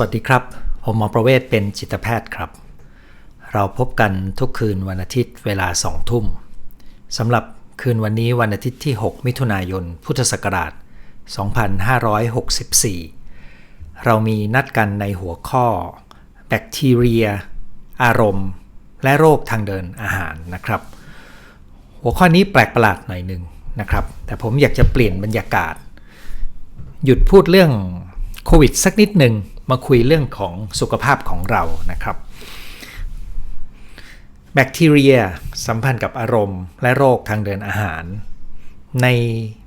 วัสดีครับ ผมหมอประเวศเป็นจิตแพทย์ครับ เราพบกันทุกคืนวันอาทิตย์เวลาสองทุ่มสำหรับคืนวันนี้วันอาทิตย์ที่ 6 มิถุนายน พุทธศักราช 2564 เรามีนัดกันในหัวข้อ แบคทีเรีย อารมณ์ และโรคทางเดินอาหารนะครับ หัวข้อนี้แปลกประหลาดหน่อยหนึ่งนะครับ แต่ผมอยากจะเปลี่ยนบรรยากาศ หยุดพูดเรื่องโควิดสักนิดหนึ่ง มาคุยเรื่องของสุขภาพของเรานะครับ แบคทีเรียสัมพันธ์กับอารมณ์และโรคทางเดินอาหาร ใน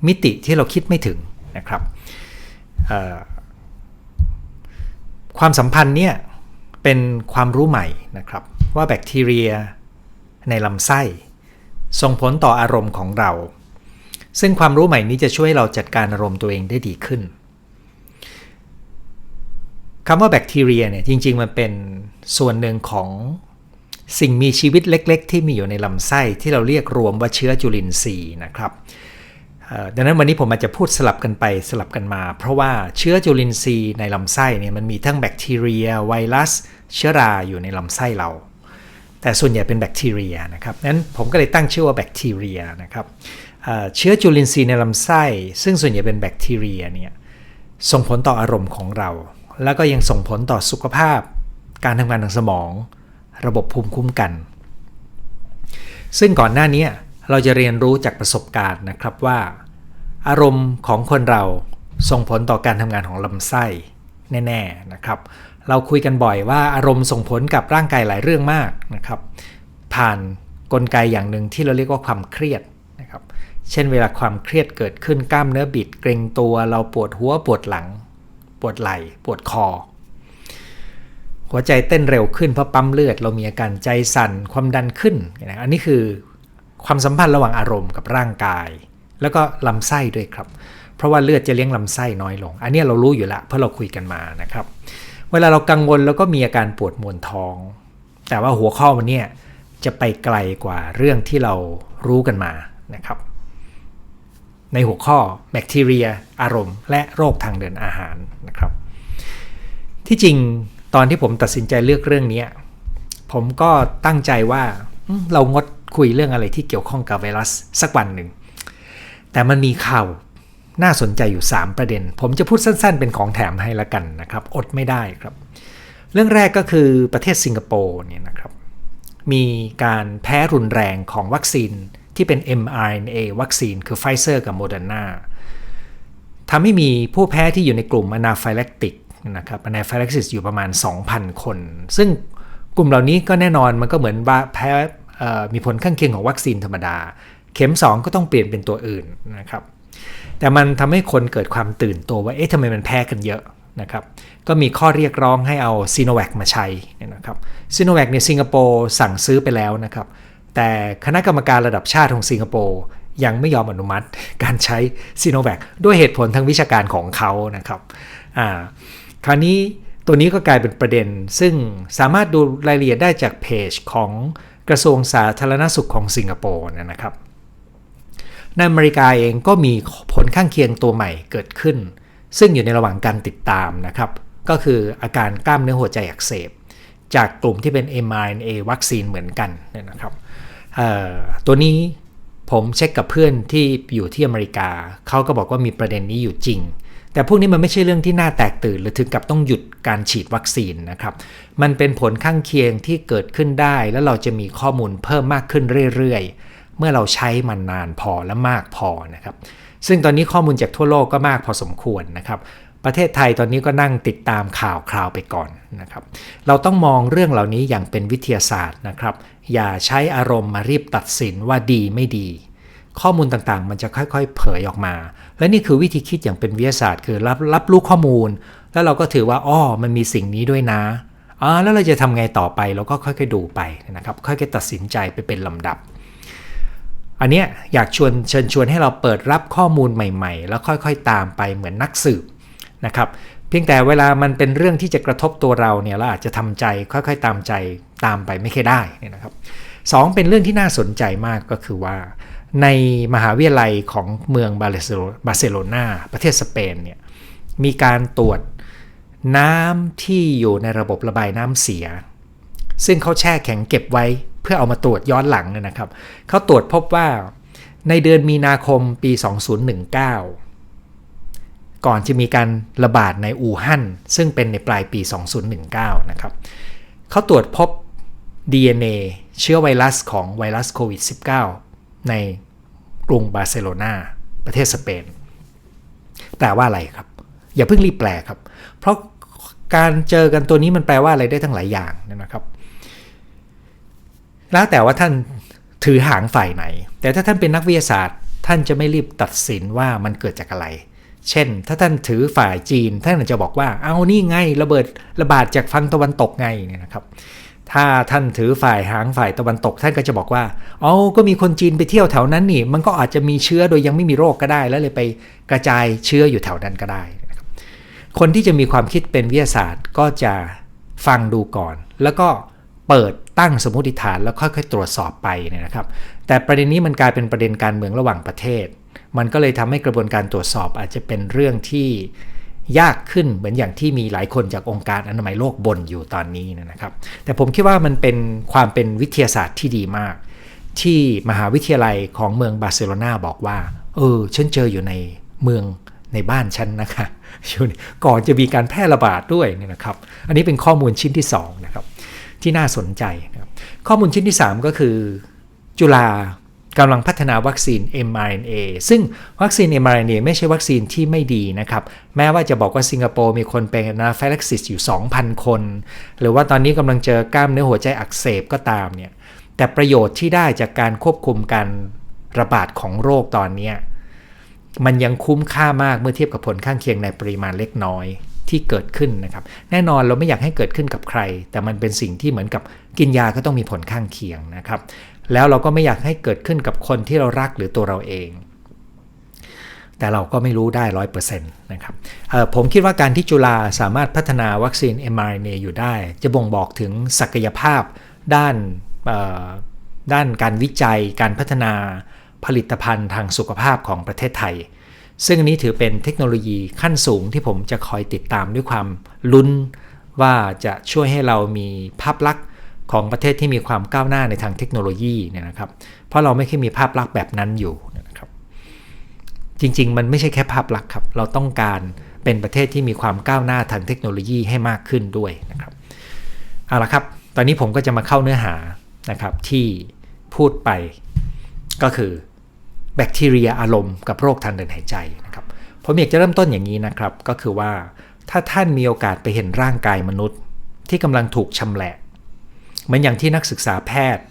มิติที่เราคิดไม่ถึงนะครับความสัมพันธ์เนี่ยเป็นความรู้ใหม่นะครับ ว่าแบคทีเรียในลำไส้ส่งผลต่ออารมณ์ของเรา ซึ่งความรู้ใหม่นี้จะช่วยเราจัดการอารมณ์ตัวเองได้ดีขึ้น คำว่าแบคทีเรียเนี่ยจริง ๆ มันเป็นส่วนหนึ่งของสิ่งมีชีวิตเล็ก ๆ ที่มีอยู่ในลำไส้ที่เราเรียกรวมว่าเชื้อจุลินทรีย์นะครับดังนั้นวันนี้ผมอาจจะพูดสลับกันไปสลับกันมา เพราะว่าเชื้อจุลินทรีย์ในลำไส้เนี่ยมันมีทั้งแบคทีเรีย ไวรัส เชื้อราอยู่ในลำไส้เรา แต่ส่วนใหญ่เป็นแบคทีเรียนะครับนั้นผมก็เลยตั้งชื่อว่าแบคทีเรียนะครับเชื้อจุลินทรีย์ในลำไส้ ซึ่งส่วนใหญ่เป็นแบคทีเรียเนี่ยส่งผลต่ออารมณ์ของเรา แล้วก็ยังส่งผลต่อสุขภาพ การทำงานทางสมอง ระบบภูมิคุ้มกัน ซึ่งก่อนหน้านี้เราจะเรียนรู้จากประสบการณ์นะครับว่า อารมณ์ของคนเราส่งผลต่อการทำงานของลำไส้แน่ๆนะครับ เราคุยกันบ่อยว่าอารมณ์ส่งผลกับร่างกายหลายเรื่องมากนะครับ ผ่านนกลไกอย่างหนึ่งที่เราเรียกว่าความเครียดนะครับ เช่นเวลาความเครียดเกิดขึ้นกล้ามเนื้อบิดเกร็งตัวเราปวดหัวปวดหลัง ปวดไหล่ ปวดคอ หัวใจเต้นเร็วขึ้นเพราะปั๊มเลือด เรามีอาการใจสั่น ความดันขึ้น อันนี้คือความสัมพันธ์ระหว่างอารมณ์กับร่างกาย แล้วก็ลำไส้ด้วยครับ เพราะว่าเลือดจะเลี้ยงลำไส้น้อยลง อันนี้เรารู้อยู่ละเพราะเราคุยกันมานะครับ เวลาเรากังวลแล้วก็มีอาการปวดมวนท้อง แต่ว่าหัวข้อวันนี้จะไปไกลกว่าเรื่องที่เรารู้กันมานะครับ ในหัวข้อแบคทีเรีย อารมณ์ และโรคทางเดินอาหาร นะครับ ที่จริงตอนที่ผมตัดสินใจเลือกเรื่องนี้ผมก็ตั้งใจว่าเรางดคุยเรื่องอะไรที่เกี่ยวข้องกับไวรัสสักวันหนึ่ง แต่มันมีข่าวน่าสนใจอยู่ 3 ประเด็น ผมจะพูดสั้นๆ เป็นของแถมให้ละกันนะครับ อดไม่ได้ครับ เรื่องแรกก็คือประเทศสิงคโปร์เนี่ยนะครับ มีการแพ้รุนแรงของวัคซีนที่เป็น mRNA วัคซีนคือไฟเซอร์กับโมเดอร์นา ทำให้มีผู้แพ้ที่อยู่ในกลุ่มอนาไฟแลคติกนะครับอนาไฟแลคซิสอยู่ประมาณ 2,000 คน ซึ่งกลุ่มเหล่านี้ก็แน่นอนมันก็เหมือนแพ้มีผลข้างเคียงของวัคซีนธรรมดา เข็ม 2 ก็ต้องเปลี่ยนเป็นตัวอื่นนะครับแต่มันทำให้คนเกิดความตื่นตัวว่าเอ๊ะทำไมมันแพ้กันเยอะนะครับก็มีข้อเรียกร้องให้เอาซีโนแวคมาใช้นะครับซีโนแวคในสิงคโปร์สั่งซื้อไปแล้วนะครับแต่คณะกรรมการระดับชาติของสิงคโปร์ ยังไม่ยอมอนุมัติการใช้ซีโนแวคด้วยเหตุผลทางวิชาการของเขานะครับคราวนี้ตัวนี้ก็กลายเป็นประเด็น ซึ่งสามารถดูรายละเอียดได้จากเพจของกระทรวงสาธารณสุขของสิงคโปร์นะครับในอเมริกาเองก็มีผลข้างเคียงตัวใหม่เกิดขึ้น ซึ่งอยู่ในระหว่างการติดตามนะครับ ก็คืออาการกล้ามเนื้อหัวใจอักเสบ จากกลุ่มที่เป็น mRNA วัคซีนเหมือนกันนะครับตัวนี้ ผมเช็คกับเพื่อนที่อยู่ที่อเมริกา เขาก็บอกว่ามีประเด็นนี้อยู่จริง แต่พวกนี้มันไม่ใช่เรื่องที่น่าแตกตื่น หรือถึงกับต้องหยุดการฉีดวัคซีนนะครับ มันเป็นผลข้างเคียงที่เกิดขึ้นได้ แล้วเราจะมีข้อมูลเพิ่มมากขึ้นเรื่อยๆ เมื่อเราใช้มันนานพอและมากพอนะครับ ซึ่งตอนนี้ข้อมูลจากทั่วโลกก็มากพอสมควรนะครับ ประเทศไทยตอนนี้ก็นั่งติดตามข่าวคราวไปก่อนนะครับ เราต้องมองเรื่องเหล่านี้อย่างเป็นวิทยาศาสตร์นะครับ อย่าใช้อารมณ์มารีบตัดสินว่าดีไม่ดี ข้อมูลต่างๆ มันจะค่อยๆ เผยออกมา และนี่คือวิธีคิดอย่างเป็นวิทยาศาสตร์ คือรับรับรู้ข้อมูล แล้วเราก็ถือว่าอ้อมันมีสิ่งนี้ด้วยนะอ๋อแล้วเราจะทำไงต่อไปเราก็ค่อยๆดูไปนะครับ ค่อยๆตัดสินใจไปเป็นลำดับอันนี้อยากชวนเชิญชวนให้เราเปิดรับข้อมูลใหม่ ๆ แล้วค่อยๆตามไปเหมือนนักสืบ นะครับเพียงแต่เวลามันเป็นเรื่องที่จะกระทบตัวเราเนี่ยเราอาจจะทำใจค่อยๆตามใจตามไปไม่เคยได้นี่นะครับสองเป็นเรื่องที่น่าสนใจมากก็คือว่า ในมหาวิทยาลัยของเมืองบาร์เซโลนาประเทศสเปนเนี่ยมีการตรวจน้ำที่อยู่ในระบบระบายน้ำเสีย ซึ่งเขาแช่แข็งเก็บไว้เพื่อเอามาตรวจย้อนหลังเนี่ยนะครับเขาตรวจพบว่าในเดือนมีนาคมปี 2019 ก่อนจะมีการระบาดในอู่ฮั่นซึ่งเป็นในปลายปี 2019 นะครับเขาตรวจพบ DNA เชื้อไวรัสของไวรัสโควิด -19 ในกรุงบาร์เซโลนาประเทศสเปนแปลว่าอะไรครับ อย่าเพิ่งรีบแปลครับ เพราะการเจอกันตัวนี้มันแปลว่าอะไรได้ทั้งหลายอย่างนะครับ แล้วแต่ว่าท่านถือหางฝ่ายไหน แต่ถ้าท่านเป็นนักวิทยาศาสตร์ ท่านจะไม่รีบตัดสินว่ามันเกิดจากอะไร เช่น ถ้าท่านถือฝ่ายจีน ท่านอาจจะบอกว่า เอานี่ไงระเบิดระบาดจากฝั่งตะวันตกไงเนี่ยนะครับ ถ้าท่านถือฝ่ายหางฝ่ายตะวันตก ท่านก็จะบอกว่าอ๋อก็มีคนจีนไปเที่ยวแถวนั้นนี่ มันก็อาจจะมีเชื้อโดยยังไม่มีโรคก็ได้ แล้วเลยไปกระจายเชื้ออยู่แถวนั้นก็ได้นะครับคนที่จะมีความคิดเป็นวิทยาศาสตร์ก็จะฟังดูก่อน แล้วก็เปิดตั้งสมมติฐานแล้วค่อยๆ ตรวจสอบไปเนี่ยนะครับ แต่ประเด็นนี้มันกลายเป็นประเด็นการเมืองระหว่างประเทศ มันก็เลยทำให้กระบวนการตรวจสอบอาจจะเป็นเรื่องที่ยากขึ้นเหมือนอย่างที่มีหลายคนจากองค์การอนามัยโลกบ่นอยู่ตอนนี้นะครับ แต่ผมคิดว่ามันเป็นความเป็นวิทยาศาสตร์ที่ดีมาก ที่มหาวิทยาลัยของเมืองบาร์เซโลนาบอกว่า เออ ฉันเจออยู่ในเมืองในบ้านฉันนะคะก่อนจะมีการแพร่ระบาดด้วยนี่นะครับ อันนี้เป็นข้อมูลชิ้นที่2นะครับที่น่าสนใจนะครับข้อมูลชิ้นที่ 3 ก็คือ จุฬา กำลังพัฒนาวัคซีน mRNA ซึ่งวัคซีน mRNA ไม่ใช่วัคซีนที่ไม่ดีนะครับ แม้ว่าจะบอกว่าสิงคโปร์มีคนเป็นนาฟลักซิสอยู่ 2,000 คน หรือว่าตอนนี้กำลังเจอกล้ามเนื้อหัวใจอักเสบก็ตามเนี่ย แต่ประโยชน์ที่ได้จากการควบคุมการระบาดของโรคตอนนี้ มันยังคุ้มค่ามากเมื่อเทียบกับผลข้างเคียงในปริมาณเล็กน้อยที่เกิดขึ้นนะครับ แน่นอนเราไม่อยากให้เกิดขึ้นกับใคร แต่มันเป็นสิ่งที่เหมือนกับกินยาก็ต้องมีผลข้างเคียงนะครับ แล้วเราก็ไม่อยากให้เกิดขึ้นกับคนที่เรารักหรือตัวเราเอง แต่เราก็ไม่รู้ได้ร้อยเปอร์เซ็นต์นะครับผมคิดว่าการที่จุฬาสามารถพัฒนาวัคซีน mRNA อยู่ได้ จะบ่งบอกถึงศักยภาพด้านด้านการวิจัยการพัฒนาผลิตภัณฑ์ทางสุขภาพของประเทศไทย ซึ่งอันนี้ถือเป็นเทคโนโลยีขั้นสูงที่ผมจะคอยติดตามด้วยความลุ้นว่าจะช่วยให้เรามีภาพลักษณ์ ของประเทศที่มีความก้าวหน้าในทางเทคโนโลยีเนี่ยนะครับ เพราะเราไม่เคยมีภาพลักษณ์แบบนั้นอยู่นะครับ จริงๆ มันไม่ใช่แค่ภาพลักษณ์ครับ เราต้องการเป็นประเทศที่มีความก้าวหน้าทางเทคโนโลยีให้มากขึ้นด้วยนะครับเอาละครับ ตอนนี้ผมก็จะมาเข้าเนื้อหานะครับที่พูดไปก็คือแบคทีเรียอารมณ์กับโรคทางเดินหายใจนะครับผมอยากจะเริ่มต้นอย่างนี้นะครับ ก็คือว่าถ้าท่านมีโอกาสไปเห็นร่างกายมนุษย์ ที่กำลังถูกชำแหละ เหมือนอย่างที่นักศึกษาแพทย์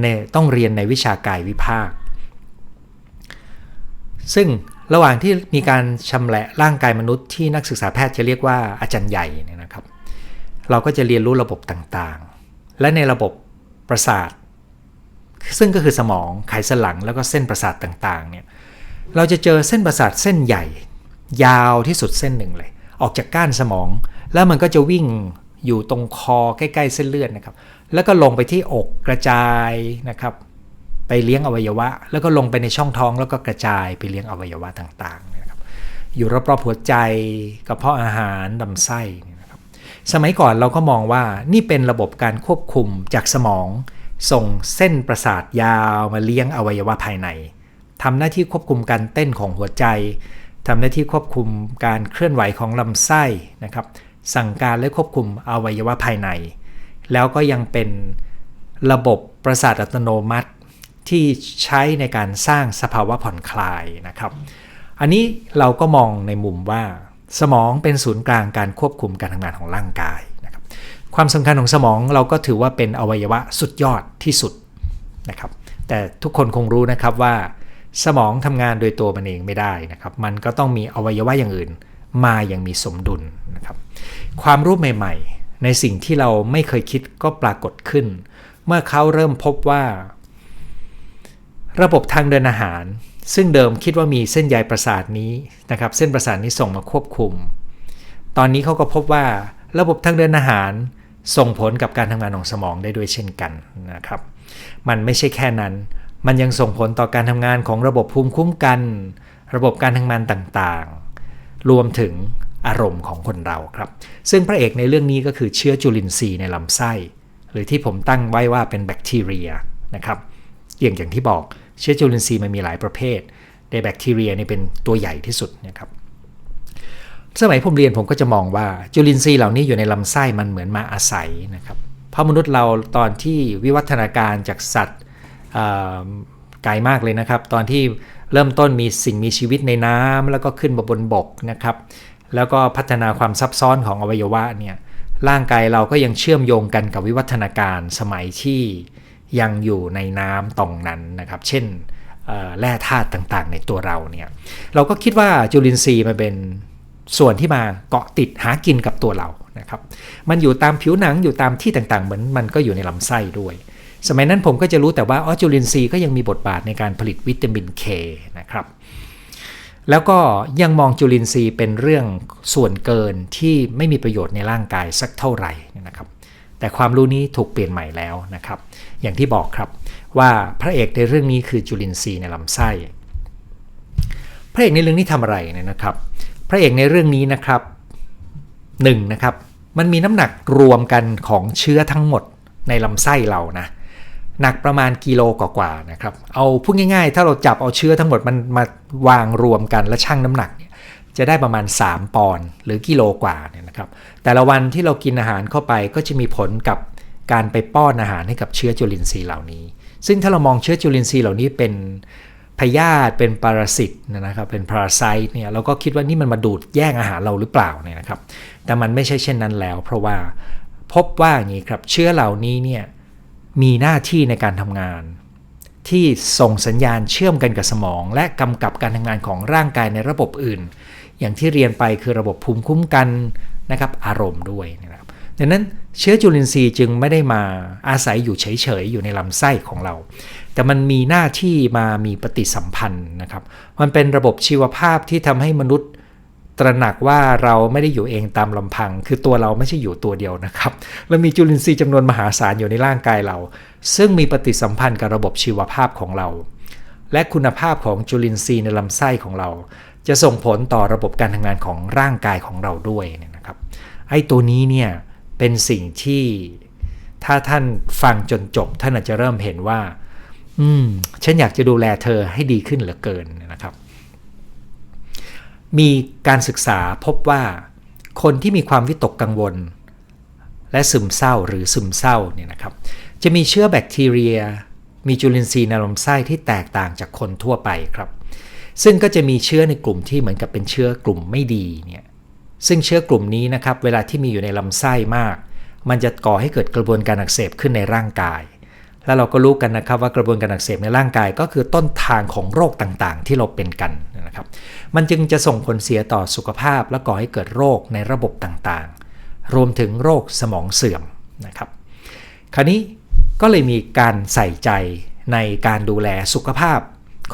เนี่ยต้องเรียนในวิชากายวิภาค ซึ่งระหว่างที่มีการชำแหละร่างกายมนุษย์ที่นักศึกษาแพทย์จะเรียกว่าอาจารย์ใหญ่เนี่ยนะครับ เราก็จะเรียนรู้ระบบต่างๆ และในระบบประสาท ซึ่งก็คือสมองไขสันหลังแล้วก็เส้นประสาทต่างๆเนี่ยเราจะเจอเส้นประสาทเส้นใหญ่ ยาวที่สุดเส้นหนึ่งเลย ออกจากก้านสมอง แล้วมันก็จะวิ่ง อยู่ตรงคอใกล้ๆเส้นเลือดนะครับ แล้วก็ลงไปที่อกกระจายนะครับ ไปเลี้ยงอวัยวะ แล้วก็ลงไปในช่องท้องแล้วก็กระจายไปเลี้ยงอวัยวะต่างๆนะครับ อยู่รอบๆหัวใจกระเพาะอาหารลำไส้นะครับสมัยก่อนเราก็มองว่านี่เป็นระบบการควบคุมจากสมอง ส่งเส้นประสาทยาวมาเลี้ยงอวัยวะภายในทำหน้าที่ควบคุมการเต้นของหัวใจทำหน้าที่ควบคุมการเคลื่อนไหวของลำไส้นะครับ สั่งการและควบคุมอวัยวะภายใน แล้วก็ยังเป็นระบบประสาทอัตโนมัติที่ใช้ในการสร้างสภาวะผ่อนคลายนะครับ อันนี้เราก็มองในมุมว่า สมองเป็นศูนย์กลางการควบคุมการทำงานของร่างกายนะครับ ความสำคัญของสมองเราก็ถือว่าเป็นอวัยวะสุดยอดที่สุดนะครับ แต่ทุกคนคงรู้นะครับว่า สมองทำงานโดยตัวมันเองไม่ได้นะครับ มันก็ต้องมีอวัยวะอย่างอื่น มาอย่างมีสมดุลนะครับความรู้ใหม่ๆ ในสิ่งที่เราไม่เคยคิดก็ปรากฏขึ้น เมื่อเขาเริ่มพบว่า ระบบทางเดินอาหาร ซึ่งเดิมคิดว่ามีเส้นใยประสาทนี้นะครับเส้นประสาทนี้ส่งมาควบคุม ตอนนี้เขาก็พบว่าระบบทางเดินอาหารส่งผลกับการทำงานของสมองได้ด้วยเช่นกันนะครับ มันไม่ใช่แค่นั้น มันยังส่งผลต่อการทำงานของระบบภูมิคุ้มกัน ระบบการทำงานต่าง รวมถึงอารมณ์ของคนเราครับ ซึ่งพระเอกในเรื่องนี้ก็คือเชื้อจุลินทรีย์ในลำไส้ หรือที่ผมตั้งไว้ว่าเป็นแบคทีเรียนะครับอย่างอย่างที่บอกเชื้อจุลินทรีย์มันมีหลายประเภทในแบคทีเรียนี่เป็นตัวใหญ่ที่สุดนะครับสมัยผมเรียนผมก็จะมองว่าจุลินทรีย์เหล่านี้อยู่ในลำไส้มันเหมือนมาอาศัยนะครับเพราะมนุษย์เราตอนที่วิวัฒนาการจากสัตว์ไกลมากเลยนะครับ ตอนที่ เริ่มต้นมีสิ่งมีชีวิตในน้ำแล้วก็ขึ้นมาบนบกนะครับ แล้วก็พัฒนาความซับซ้อนของอวัยวะเนี่ยร่างกายเราก็ยังเชื่อมโยงกันกับวิวัฒนาการสมัยที่ยังอยู่ในน้ำตรงนั้นนะครับ เช่นแร่ธาตุต่างๆ ในตัวเราเนี่ยเราก็คิดว่าจุลินทรีย์มันเป็นส่วนที่มาเกาะติดหากินกับตัวเรานะครับ มันอยู่ตามผิวหนังอยู่ตามที่ต่างๆ เหมือนมันก็อยู่ในลำไส้ด้วย สมัยนั้นผมก็จะรู้แต่ว่าออจุลินทรีย์ก็ยังมีบทบาทในการผลิตวิตามินเคนะครับ แล้วก็ยังมองจุลินทรีย์เป็นเรื่องส่วนเกินที่ไม่มีประโยชน์ในร่างกายสักเท่าไหร่นะครับ แต่ความรู้นี้ถูกเปลี่ยนใหม่แล้วนะครับ อย่างที่บอกครับว่าพระเอกในเรื่องนี้คือจุลินทรีย์ในลำไส้ พระเอกในเรื่องนี้ทำอะไรเนี่ยนะครับ พระเอกในเรื่องนี้นะครับหนึ่งนะครับมันมีน้ำหนักรวมกันของเชื้อทั้งหมดในลำไส้เรานะ หนักประมาณกิโลกว่าๆนะครับ เอาพูดง่ายๆ ถ้าเราจับเอาเชื้อทั้งหมดมันมาวางรวมกันและชั่งน้ำหนักเนี่ยจะได้ประมาณ 3 ปอนด์หรือกิโลกว่าเนี่ยนะครับ แต่ละวันที่เรากินอาหารเข้าไปก็จะมีผลกับการไปป้อนอาหารให้กับเชื้อจุลินทรีย์เหล่านี้ ซึ่งถ้าเรามองเชื้อจุลินทรีย์เหล่านี้เป็นพยาธิเป็นปรสิตนะครับเป็นพาราไซต์เนี่ยเราก็คิดว่านี่มันมาดูดแย่งอาหารเราหรือเปล่าเนี่ยนะครับ แต่มันไม่ใช่เช่นนั้นแล้ว เพราะว่าพบว่าอย่างนี้ครับเชื้อเหล่านี้เนี่ย มีหน้าที่ในการทำงาน ที่ส่งสัญญาณเชื่อมกันกับสมอง และกำกับการทำงานของร่างกายในระบบอื่น อย่างที่เรียนไปคือระบบภูมิคุ้มกันนะครับอารมณ์ด้วยนะครับดังนั้นเชื้อจุลินทรีย์จึงไม่ได้มาอาศัยอยู่เฉยๆ อยู่ในลำไส้ของเรา แต่มันมีหน้าที่มามีปฏิสัมพันธ์นะครับ มันเป็นระบบชีวภาพที่ทำให้มนุษย์ ตระหนักว่าเราไม่ได้อยู่เองตามลำพัง คือตัวเราไม่ใช่อยู่ตัวเดียวนะครับเรามีจุลินทรีย์จำนวนมหาศาลอยู่ในร่างกายเรา ซึ่งมีปฏิสัมพันธ์กับระบบชีวภาพของเรา และคุณภาพของจุลินทรีย์ในลำไส้ของเรา จะส่งผลต่อระบบการทำงานของร่างกายของเราด้วยนะครับ ไอ้ตัวนี้เนี่ยเป็นสิ่งที่ถ้าท่านฟังจนจบท่านอาจจะเริ่มเห็นว่า อืม ฉันอยากจะดูแลเธอให้ดีขึ้นเหลือเกินนะครับ มีการศึกษาพบว่า คนที่มีความวิตกกังวล และซึมเศร้าหรือซึมเศร้าเนี่ยนะครับ จะมีเชื้อแบคทีเรีย มีจุลินทรีย์ในลำไส้ที่แตกต่างจากคนทั่วไปครับ ซึ่งก็จะมีเชื้อในกลุ่มที่เหมือนกับเป็นเชื้อกลุ่มไม่ดีเนี่ยซึ่งเชื้อกลุ่มนี้นะครับ เวลาที่มีอยู่ในลำไส้มาก มันจะก่อให้เกิดกระบวนการอักเสบขึ้นในร่างกาย แล้วเราก็รู้กันนะครับว่ากระบวนการอักเสบในร่างกายก็คือต้นทางของโรคต่างๆ ที่เราเป็นกันนะครับ มันจึงจะส่งผลเสียต่อสุขภาพ และก่อให้เกิดโรคในระบบต่างๆ รวมถึงโรคสมองเสื่อมนะครับ คราวนี้ก็เลยมีการใส่ใจในการดูแลสุขภาพ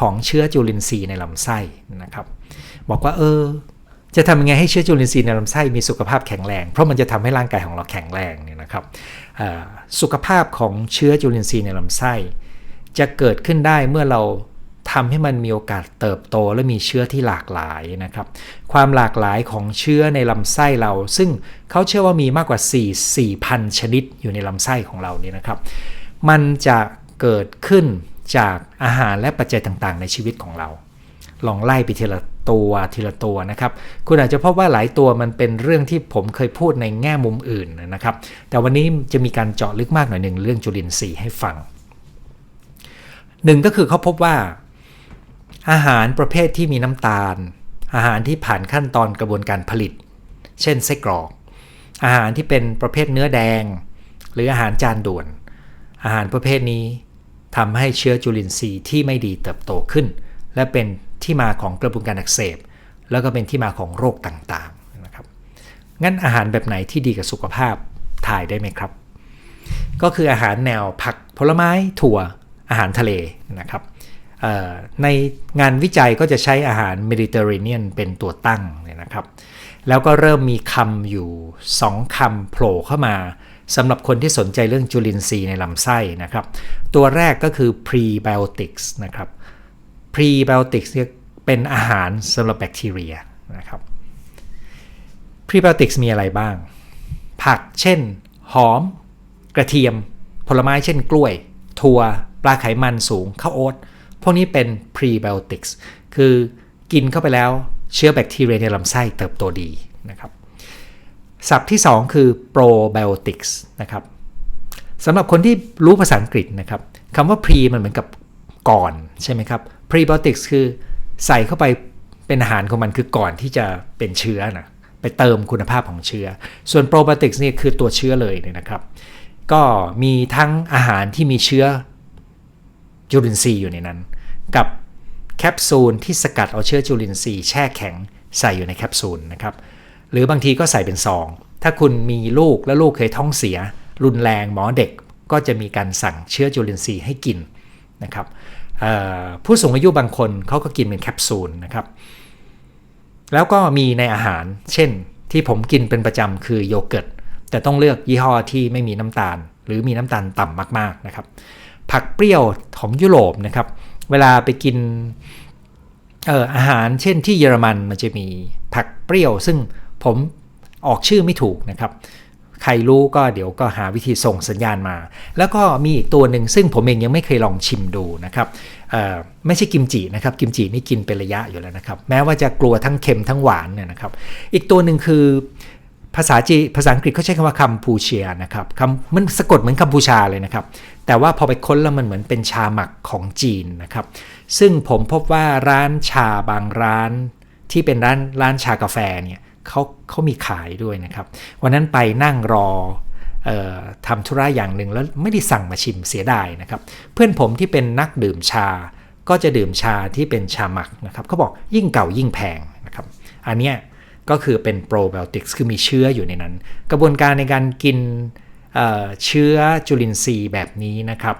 ของเชื้อจุลินทรีย์ในลำไส้นะครับ บอกว่าเออจะทำยังไงให้เชื้อจุลินทรีย์ในลำไส้มีสุขภาพแข็งแรง เพราะมันจะทำให้ร่างกายของเราแข็งแรงเนี่ยนะครับ สุขภาพของเชื้อจุลินทรีย์ในลำไส้ จะเกิดขึ้นได้เมื่อเราทำให้มันมีโอกาสเติบโตและมีเชื้อที่หลากหลายนะครับ ความหลากหลายของเชื้อในลำไส้เรา ซึ่งเขาเชื่อว่ามีมากกว่า 4 4,000ชนิดอยู่ในลำไส้ของเราเนี่ยนะครับ มันจะเกิดขึ้นจากอาหารและปัจจัยต่างๆ ในชีวิตของเรา ลองไล่ไปทีละตัวทีละตัวนะครับ คุณอาจจะพบว่าหลายตัวมันเป็นเรื่องที่ผมเคยพูดในแง่มุมอื่นนะครับ แต่วันนี้จะมีการเจาะลึกมากหน่อยหนึ่งเรื่องจุลินทรีย์ให้ฟังหนึ่งก็คือเขาพบว่า อาหารประเภทที่มีน้ำตาล อาหารที่ผ่านขั้นตอนกระบวนการผลิต เช่นไส้กรอก อาหารที่เป็นประเภทเนื้อแดง หรืออาหารจานด่วน อาหารประเภทนี้ทำให้เชื้อจุลินทรีย์ที่ไม่ดีเติบโตขึ้น และเป็น ที่มาของกระบวนการอักเสบ แล้วก็เป็นที่มาของโรคต่างๆนะครับงั้นอาหารแบบไหนที่ดีกับสุขภาพถ่ายได้ไหมครับ ก็คืออาหารแนวผักผลไม้ถั่วอาหารทะเลนะครับในงานวิจัยก็จะใช้อาหารเมดิเตอร์เรเนียนเป็นตัวตั้งนะครับ แล้วก็เริ่มมีคำอยู่ 2คำโผล่เข้ามาสำหรับคนที่สนใจเรื่องจุลินทรีย์ในลำไส้นะครับ ตัวแรกก็คือ prebiotics นะครับ prebiotics เนี่ยเป็นอาหารสำหรับแบคทีเรียนะครับพรีไบโอติกส์มีอะไรบ้าง ผักเช่น หอม กระเทียม ผลไม้เช่นกล้วย ถั่ว ปลาไขมันสูง ข้าวโอ๊ต พวกนี้เป็นพรีไบโอติกส์คือกินเข้าไปแล้วเชื้อแบคทีเรียในลำไส้เติบโตดีนะครับศัพท์ที่ 2 คือโปรไบโอติกส์นะครับสำหรับคนที่รู้ภาษาอังกฤษนะครับคำว่า pre มันเหมือนกับ ก่อนใช่ไหมครับ prebiotics คือใส่เข้าไปเป็นอาหารของมันคือก่อนที่จะเป็นเชื้อนะไปเติมคุณภาพของเชื้อ ส่วน probiotics นี่คือตัวเชื้อเลยเนี่ยนะครับ ก็มีทั้งอาหารที่มีเชื้อจุลินทรีย์อยู่ในนั้น กับแคปซูลที่สกัดเอาเชื้อจุลินทรีย์แช่แข็งใส่อยู่ในแคปซูลนะครับ หรือบางทีก็ใส่เป็นซอง ถ้าคุณมีลูกและลูกเคยท้องเสีย รุนแรงหมอเด็กก็จะมีการสั่งเชื้อจุลินทรีย์ให้กินนะครับ ผู้สูงอายุบางคนเขาก็กินเป็นแคปซูลนะครับ แล้วก็มีในอาหาร เช่นที่ผมกินเป็นประจำคือโยเกิร์ต แต่ต้องเลือกยี่ห้อที่ไม่มีน้ำตาล หรือมีน้ำตาลต่ำมากๆนะครับ ผักเปรี้ยวของยุโรปนะครับ เวลาไปกินอออาหารเช่นที่เยอรมันมันจะมีผักเปรี้ยว ซึ่งผมออกชื่อไม่ถูกนะครับ ใครรู้ก็เดี๋ยวก็หาวิธีส่งสัญญาณมา แล้วก็มีอีกตัวหนึ่งซึ่งผมเองยังไม่เคยลองชิมดูนะครับไม่ใช่กิมจินะครับกิมจินี่กินเป็นระยะอยู่แล้วนะครับ แม้ว่าจะกลัวทั้งเค็มทั้งหวานเนี่ยนะครับ อีกตัวหนึ่งคือภาษาจีภาษาอังกฤษเขาใช้คำว่าคัมพูเชียนะครับคำมันสะกดเหมือนคัมพูชาเลยนะครับ แต่ว่าพอไปค้นแล้วมันเหมือนเป็นชาหมักของจีนนะครับ ซึ่งผมพบว่าร้านชาบางร้านที่เป็นร้านร้านชากาแฟเนี่ย เขาเขามีขายด้วยนะครับ วันนั้นไปนั่งรอออทำธุระอย่างหนึ่งแล้วไม่ได้สั่งมาชิมเสียดายนะครับ เพื่อนผมที่เป็นนักดื่มชา ก็จะดื่มชาที่เป็นชาหมักนะครับเขาบอกยิ่งเก่ายิ่งแพงนะครับ อันเนี้ยก็คือเป็นโปรไบโอติกส์คือมีเชื้ออยู่ในนั้น กระบวนการในการกินเเชื้อจุลินทรีย์แบบนี้นะครับ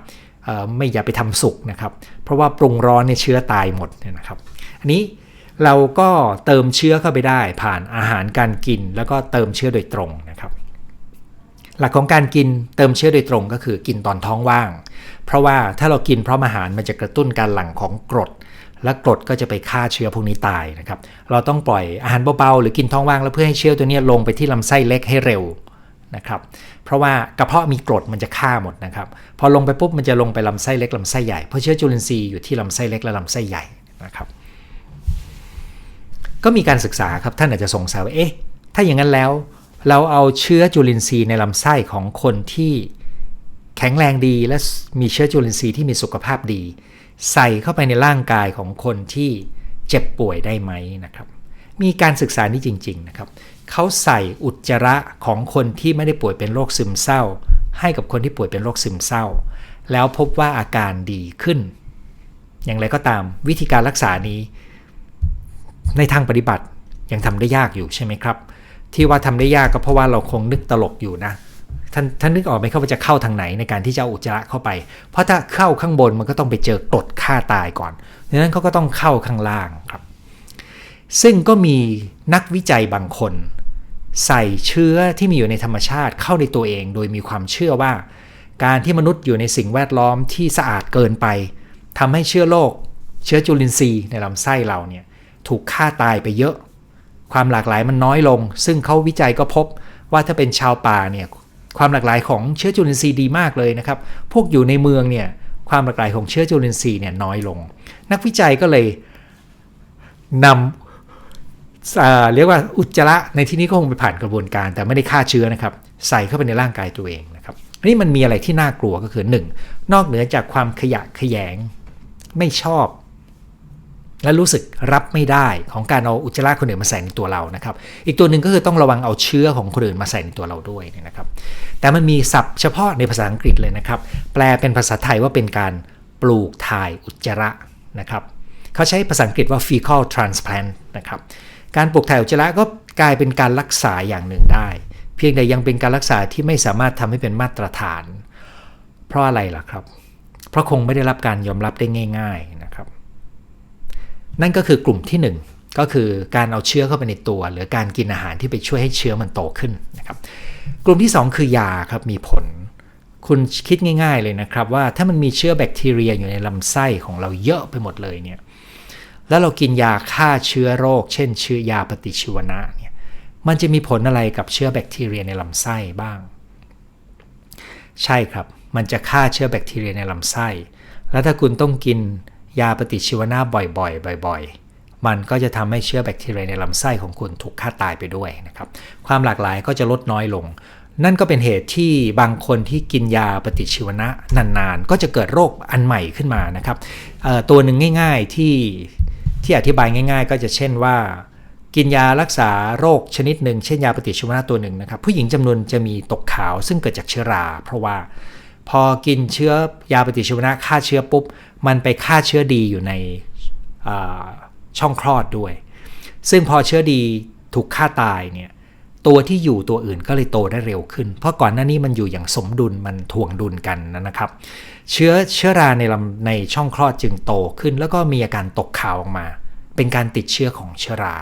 ไม่อย่าไปทำสุกนะครับ เพราะว่าปรุงร้อนในเชื้อตายหมดนะครับ อันนี้ เราก็เติมเชื้อเข้าไปได้ผ่านอาหารการกิน แล้วก็เติมเชื้อโดยตรงนะครับ หลักของการกินเติมเชื้อโดยตรงก็คือกินตอนท้องว่าง เพราะว่าถ้าเรากินพร้อมอาหารมันจะกระตุ้นการหลั่งของกรด และกรดก็จะไปฆ่าเชื้อพวกนี้ตายนะครับ เราต้องปล่อยอาหารเบาๆหรือกินท้องว่างแล้วเพื่อให้เชื้อตัวนี้ลงไปที่ลำไส้เล็กให้เร็วนะครับ เพราะว่ากระเพาะมีกรดมันจะฆ่าหมดนะครับ พอลงไปปุ๊บมันจะลงไปลำไส้เล็กลำไส้ใหญ่ เพราะเชื้อจุลินทรีย์อยู่ที่ลำไส้เล็กและลำไส้ใหญ่นะครับ ก็มีการศึกษาครับท่านอาจจะสงสัยว่าเอ๊ะถ้าอย่างนั้นแล้ว เราเอาเชื้อจุลินทรีย์ในลำไส้ของคนที่แข็งแรงดีและมีเชื้อจุลินทรีย์ที่มีสุขภาพดี ใส่เข้าไปในร่างกายของคนที่เจ็บป่วยได้ไหมนะครับ มีการศึกษานี้จริง ๆนะครับเขาใส่อุจจาระของคนที่ไม่ได้ป่วยเป็นโรคซึมเศร้า ให้กับคนที่ป่วยเป็นโรคซึมเศร้า แล้วพบว่าอาการดีขึ้น อย่างไรก็ตามวิธีการรักษานี้ ในทางปฏิบัติยังทำได้ยากอยู่ใช่ไหมครับ ที่ว่าทำได้ยากก็เพราะว่าเราคงนึกตลกอยู่นะท่านท่านนึกออกไหมครับว่าจะเข้าทางไหนในการที่จะอุจจาระเข้าไป เพราะถ้าเข้าข้างบนมันก็ต้องไปเจอกรดฆ่าตายก่อนดังนั้นเขาก็ต้องเข้าข้างล่างครับ ซึ่งก็มีนักวิจัยบางคน ใส่เชื้อที่มีอยู่ในธรรมชาติเข้าในตัวเอง โดยมีความเชื่อว่า การที่มนุษย์อยู่ในสิ่งแวดล้อมที่สะอาดเกินไปทำให้เชื้อโรคเชื้อจุลินทรีย์ในลำไส้เราเนี่ย ถูกฆ่าตายไปเยอะ ความหลากหลายมันน้อยลง ซึ่งเขาวิจัยก็พบว่าถ้าเป็นชาวป่าเนี่ยความหลากหลายของเชื้อจุลินทรีย์ดีมากเลยนะครับ พวกอยู่ในเมืองเนี่ยความหลากหลายของเชื้อจุลินทรีย์เนี่ยน้อยลง นักวิจัยก็เลยนำเรียกว่าอุจจาระในที่นี้ก็คงไปผ่านกระบวนการ แต่ไม่ได้ฆ่าเชื้อนะครับ ใส่เข้าไปในร่างกายตัวเองนะครับนี่มันมีอะไรที่น่ากลัวก็คือ 1. นอกเหนือจากความขยะขยง ไม่ชอบ และรู้สึกรับไม่ได้ของการเอาอุจจาระคนอื่นมาใส่ในตัวเรานะครับ อีกตัวหนึ่งก็คือต้องระวังเอาเชื้อของคนอื่นมาใส่ในตัวเราด้วยนะครับ แต่มันมีศัพท์เฉพาะในภาษาอังกฤษเลยนะครับ แปลเป็นภาษาไทยว่าเป็นการปลูกถ่ายอุจจาระนะครับ เขาใช้ภาษาอังกฤษว่า fecal transplant นะครับ การปลูกถ่ายอุจจาระก็กลายเป็นการรักษาอย่างหนึ่งได้ เพียงแต่ยังเป็นการรักษาที่ไม่สามารถทำให้เป็นมาตรฐาน เพราะอะไรล่ะครับ เพราะคงไม่ได้รับการยอมรับได้ง่าย ๆนะครับ นั่นก็คือกลุ่มที่ 1 ก็คือการเอาเชื้อเข้าไปในตัว หรือการกินอาหารที่ไปช่วยให้เชื้อมันโตขึ้นนะครับกลุ่มที่ 2 คือยาครับมีผล คุณคิดง่าย ๆเลยนะครับว่าถ้ามันมีเชื้อแบคทีเรียอยู่ในลำไส้ของเราเยอะไปหมดเลยเนี่ยแล้วเรากินยาฆ่าเชื้อโรค เช่น เชื้อยาปฏิชีวนะเนี่ยมันจะมีผลอะไรกับเชื้อแบคทีเรียในลำไส้บ้าง ใช่ครับ มันจะฆ่าเชื้อแบคทีเรียในลำไส้ แล้วถ้าคุณต้องกิน ยาปฏิชีวนะบ่อยๆ บ่อย ๆ มันก็จะทำให้เชื้อแบคทีเรียในลำไส้ของคุณถูกฆ่าตายไปด้วยนะครับ ความหลากหลายก็จะลดน้อยลง นั่นก็เป็นเหตุที่บางคนที่กินยาปฏิชีวนะนานๆ ก็จะเกิดโรคอันใหม่ขึ้นมานะครับตัวหนึ่งง่าย ๆที่ที่อธิบายง่าย ๆ ก็จะเช่นว่ากินยารักษาโรคชนิดหนึ่งเช่นยาปฏิชีวนะตัวหนึ่งนะครับผู้หญิงจำนวนจะมีตกขาวซึ่งเกิดจากเชื้อรา เพราะว่า พอกินเชื้อยาปฏิชีวนะฆ่าเชื้อปุ๊บ มันไปฆ่าเชื้อดีอยู่ในช่องคลอดด้วย ซึ่งพอเชื้อดีถูกฆ่าตายเนี่ยตัวที่อยู่ตัวอื่นก็เลยโตได้เร็วขึ้น เพราะก่อนหน้านี้มันอยู่อย่างสมดุลมันถ่วงดุลกันนะครับ เชื้อเชื้อราในลำในช่องคลอดจึงโตขึ้น แล้วก็มีอาการตกขาวออกมา เป็นการติดเชื้อของเชื้อรา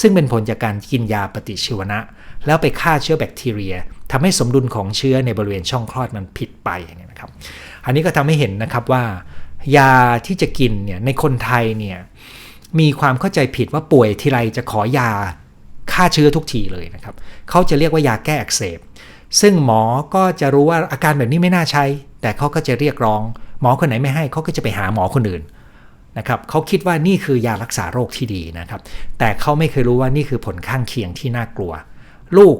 ซึ่งเป็นผลจากการกินยาปฏิชีวนะ แล้วไปฆ่าเชื้อแบคทีเรีย ทำให้สมดุลของเชื้อในบริเวณช่องคลอดมันผิดไปนะครับ อันนี้ก็ทำให้เห็นนะครับว่ายาที่จะกินเนี่ยในคนไทยเนี่ยมีความเข้าใจผิดว่าป่วยทีไรจะขอยาฆ่าเชื้อทุกทีเลยนะครับเขาจะเรียกว่ายาแก้อักเสบ ซึ่งหมอก็จะรู้ว่าอาการแบบนี้ไม่น่าใช้ แต่เขาก็จะเรียกร้อง หมอคนไหนไม่ให้เขาก็จะไปหาหมอคนอื่นนะครับเขาคิดว่านี่คือยารักษาโรคที่ดีนะครับ แต่เขาไม่เคยรู้ว่านี่คือผลข้างเคียงที่น่ากลัว ลูก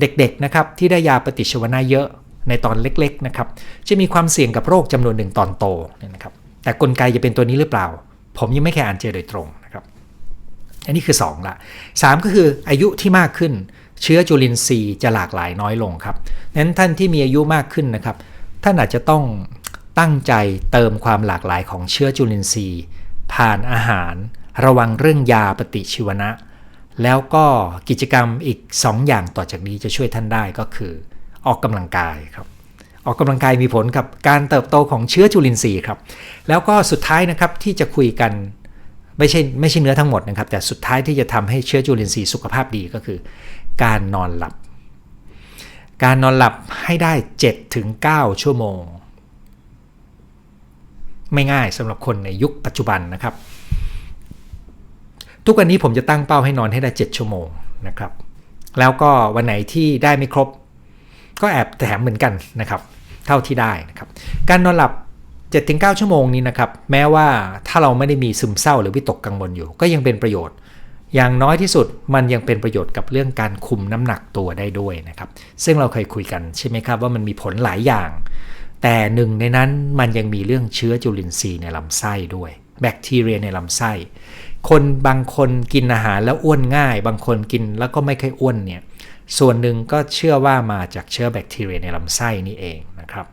เด็กๆนะครับที่ได้ยาปฏิชีวนะเยอะในตอนเล็กๆนะครับจะมีความเสี่ยงกับโรคจำนวนหนึ่งตอนโตนะครับแต่กลไกจะเป็นตัวนี้หรือเปล่า ผมยังไม่เคยอ่านเจอโดยตรงนะครับอันนี้คือ 2 ละ 3 ก็คืออายุที่มากขึ้น เชื้อจุลินทรีย์จะหลากหลายน้อยลงครับนั้นท่านที่มีอายุมากขึ้นนะครับ ท่านอาจจะต้องตั้งใจเติมความหลากหลายของเชื้อจุลินทรีย์ ผ่านอาหาร ระวังเรื่องยาปฏิชีวนะ แล้วก็กิจกรรมอีก 2 อย่างต่อจากนี้จะช่วยท่านได้ก็คือ ออกกำลังกายครับ ออกกำลังกายมีผลกับการเติบโตของเชื้อจุลินทรีย์ครับ แล้วก็สุดท้ายนะครับที่จะคุยกันไม่ใช่ไม่ใช่เนื้อทั้งหมดนะครับ แต่สุดท้ายที่จะทำให้เชื้อจุลินทรีย์สุขภาพดีก็คือ การนอนหลับ การนอนหลับให้ได้7ถึง9ชั่วโมง ไม่ง่ายสำหรับคนในยุคปัจจุบันนะครับ ทุกวันนี้ผมจะตั้งเป้าให้นอนให้ได้ 7 ชั่วโมงนะครับ แล้วก็วันไหนที่ได้ไม่ครบ ก็แอบแถมเหมือนกันนะครับ เท่าที่ได้นะครับ การนอนหลับ 7-9 ชั่วโมงนี้นะครับ แม้ว่าถ้าเราไม่ได้มีซึมเศร้าหรือวิตกกังวลอยู่ ก็ยังเป็นประโยชน์ อย่างน้อยที่สุดมันยังเป็นประโยชน์กับเรื่องการคุมน้ำหนักตัวได้ด้วยนะครับ ซึ่งเราเคยคุยกันใช่ไหมครับว่ามันมีผลหลายอย่าง แต่หนึ่งในนั้นมันยังมีเรื่องเชื้อจุลินทรีย์ในลำไส้ด้วย แบคทีเรียในลำไส้ คนบางคนกินอาหารแล้วอ้วนง่าย บางคนกินแล้วก็ไม่ค่อยอ้วนเนี่ยส่วนหนึ่งก็เชื่อว่ามาจากเชื้อแบคทีเรียในลำไส้นี่เองนะครับ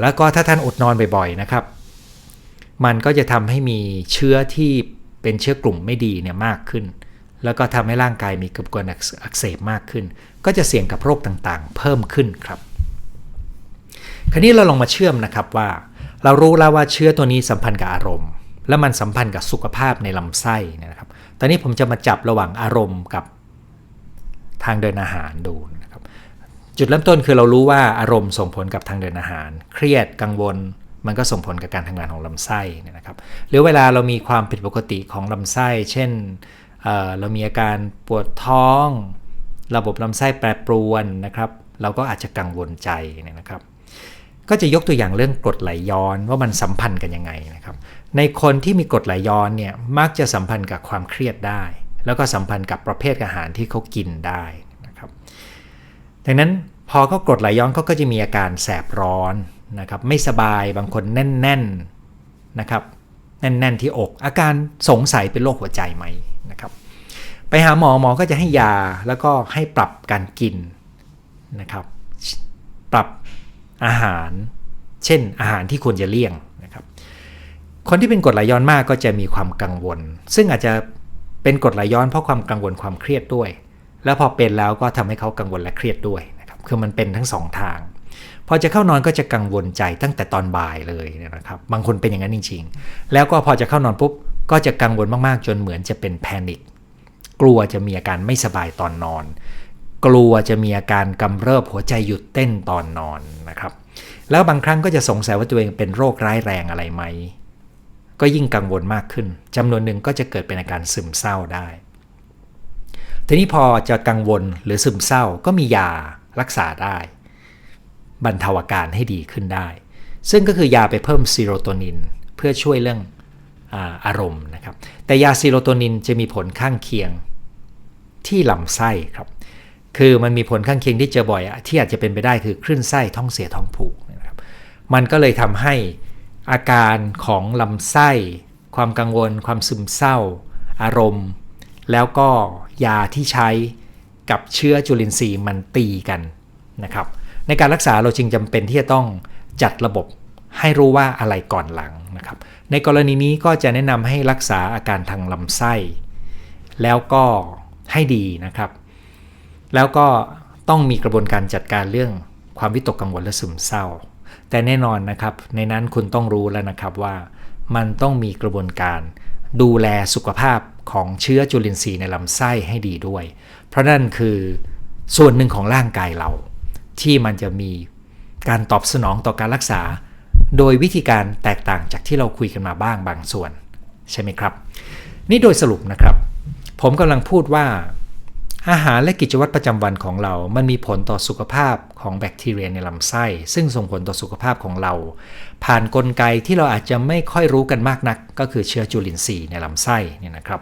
แล้วก็ถ้าท่านอดนอนบ่อยๆนะครับ มันก็จะทำให้มีเชื้อที่เป็นเชื้อกลุ่มไม่ดีเนี่ยมากขึ้น แล้วก็ทำให้ร่างกายมีกระบวนการอักเสบมากขึ้น ก็จะเสี่ยงกับโรคต่างๆ เพิ่มขึ้นครับ คราวนี้เราลองมาเชื่อมนะครับว่า เรารู้แล้วว่าเชื้อตัวนี้สัมพันธ์กับอารมณ์ และมันสัมพันธ์กับสุขภาพในลำไส้นะครับ ตอนนี้ผมจะมาจับระหว่างอารมณ์กับทางเดินอาหารดูนะครับจุดเริ่มต้นคือเรารู้ว่าอารมณ์ส่งผลกับทางเดินอาหาร เครียดกังวล มันก็ส่งผลกับการทำงานของลำไส้นะครับ หรือเวลาเรามีความผิดปกติของลำไส้ เช่นเเรามีอาการปวดท้อง ระบบลำไส้แปรปรวนนะครับ เราก็อาจจะกังวลใจนะครับ ก็จะยกตัวอย่างเรื่องกรดไหลย้อนว่ามันสัมพันธ์กันยังไงนะครับ ในคนที่มีกรดไหลย้อนเนี่ยมักจะสัมพันธ์กับความเครียดได้ แล้วก็สัมพันธ์กับประเภทอาหารที่เขากินได้นะครับ ดังนั้นพอเขากรดไหลย้อนเขาก็จะมีอาการแสบร้อนนะครับไม่สบายบางคนแน่นๆนะครับแน่นๆที่อก อาการสงสัยเป็นโรคหัวใจไหมนะครับไปหาหมอหมอก็จะให้ยาแล้วก็ให้ปรับการกินนะครับ ปรับ อาหาร เช่น อาหารที่ควรจะเลี่ยงนะครับ คนที่เป็นกรดไหลย้อนมากก็จะมีความกังวล ซึ่งอาจจะเป็นกรดไหลย้อนเพราะความกังวลความเครียดด้วย แล้วพอเป็นแล้วก็ทำให้เขากังวลและเครียดด้วยนะครับ คือมันเป็นทั้งสองทาง พอจะเข้านอนก็จะกังวลใจตั้งแต่ตอนบ่ายเลยนะครับ บางคนเป็นอย่างนั้นจริง ๆ แล้วก็พอจะเข้านอนปุ๊บก็จะกังวลมากๆ จนเหมือนจะเป็นแพนิคกลัวจะมีอาการไม่สบายตอนนอน กลัวจะมีอาการกำเริบหัวใจหยุดเต้นตอนนอนนะครับ แล้วบางครั้งก็จะสงสัยว่าตัวเองเป็นโรคร้ายแรงอะไรไหม ก็ยิ่งกังวลมากขึ้นจำนวนหนึ่งก็จะเกิดเป็นอาการซึมเศร้าได้ ทีนี้พอจะกังวลหรือซึมเศร้าก็มียารักษาได้บรรเทาอาการให้ดีขึ้นได้ ซึ่งก็คือยาไปเพิ่มซีโรโทนินเพื่อช่วยเรื่องอาอารมณ์นะครับ แต่ยาซีโรโทนินจะมีผลข้างเคียงที่ลำไส้ครับ คือมันมีผลข้างเคียงที่เจอบ่อยอะที่อาจจะเป็นไปได้คือคลื่นไส้ท้องเสียท้องผูกนะครับมันก็เลยทำให้อาการของลำไส้ ความกังวล ความซึมเศร้า อารมณ์ แล้วก็ยาที่ใช้กับเชื้อจุลินทรีย์มันตีกันนะครับในการรักษาเราจึงจำเป็นที่จะต้องจัดระบบให้รู้ว่าอะไรก่อนหลังนะครับ ในกรณีนี้ก็จะแนะนำให้รักษาอาการทางลำไส้ แล้วก็ให้ดีนะครับ แล้วก็ต้องมีกระบวนการจัดการเรื่องความวิตกกังวลและซึมเศร้า แต่แน่นอนนะครับ ในนั้นคุณต้องรู้แล้วนะครับว่า มันต้องมีกระบวนการดูแลสุขภาพของเชื้อจุลินทรีย์ในลำไส้ให้ดีด้วย เพราะนั่นคือส่วนหนึ่งของร่างกายเรา ที่มันจะมีการตอบสนองต่อการรักษา โดยวิธีการแตกต่างจากที่เราคุยกันมาบ้างบางส่วน ใช่ไหมครับ นี่โดยสรุปนะครับ ผมกำลังพูดว่า อาหารและกิจวัตรประจำวันของเรา มันมีผลต่อสุขภาพของแบคทีเรียในลำไส้ ซึ่งส่งผลต่อสุขภาพของเรา ผ่านนกลไกที่เราอาจจะไม่ค่อยรู้กันมากนัก ก็คือเชื้อจุลินทรีย์ในลำไส้เนี่ยนะครับ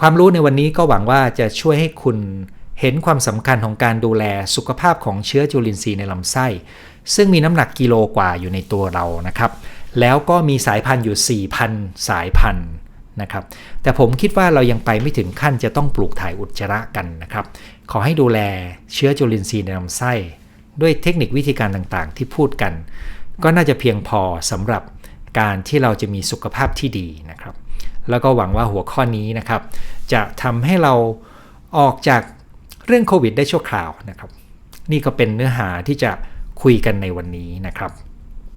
ความรู้ในวันนี้ก็หวังว่าจะช่วยให้คุณเห็นความสำคัญของการดูแลสุขภาพของเชื้อจุลินทรีย์ในลำไส้ ซึ่งมีน้ำหนักกิโลกว่าอยู่ในตัวเรานะครับ แล้วก็มีสายพันธุ์อยู่ 4,000 สายพันธุ์ นะครับ แต่ผมคิดว่าเรายังไปไม่ถึงขั้นจะต้องปลูกถ่ายอุจจาระกันนะครับ ขอให้ดูแลเชื้อจุลินทรีย์ในลำไส้ ด้วยเทคนิควิธีการต่างๆ ที่พูดกัน ก็น่าจะเพียงพอสำหรับการที่เราจะมีสุขภาพที่ดีนะครับ แล้วก็หวังว่าหัวข้อนี้นะครับ จะทำให้เราออกจากเรื่องโควิดได้ชั่วคราวนะครับ นี่ก็เป็นเนื้อหาที่จะคุยกันในวันนี้นะครับ